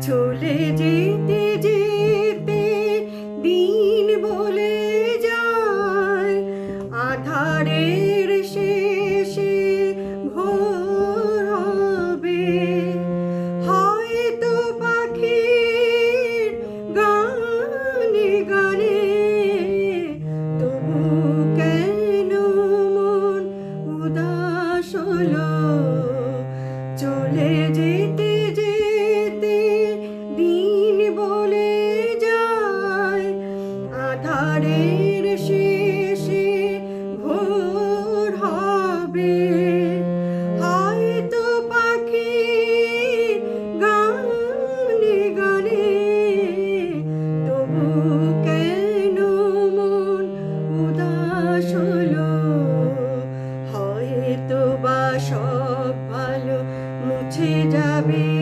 Tolidi সব ভালো মুছে যাবে।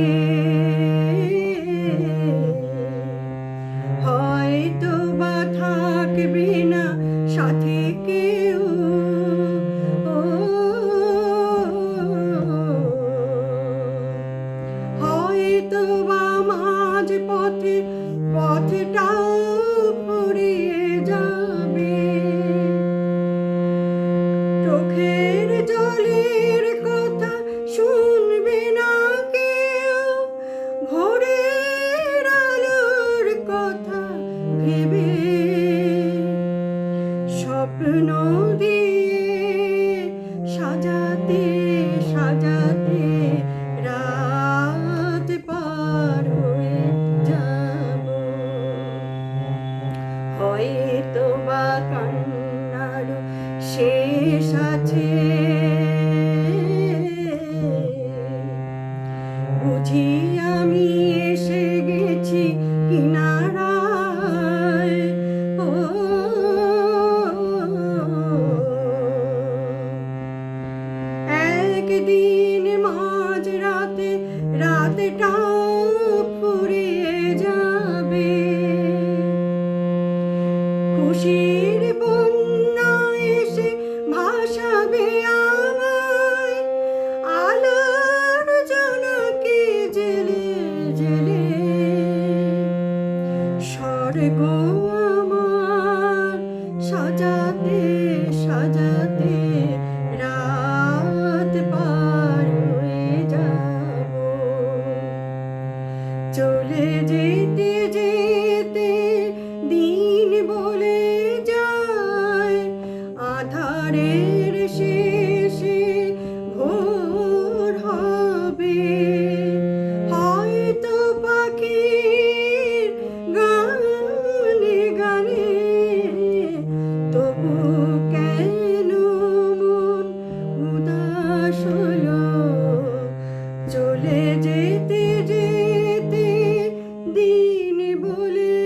স্বপ্ন দিয়ে সাজাতে সাজাতে রাত পার হয়ে যাব। হয়তো বা কান্নার শেষ আছে। রাতে রাতটা ফুরিয়ে যাবে। খুশির বন্যা এসে ভাসাবে আমায়। আলোর জনকে জেলে জেলে। স্বর্গ চলে যেতে যেতে দিন বলে যায়। আধারে বলে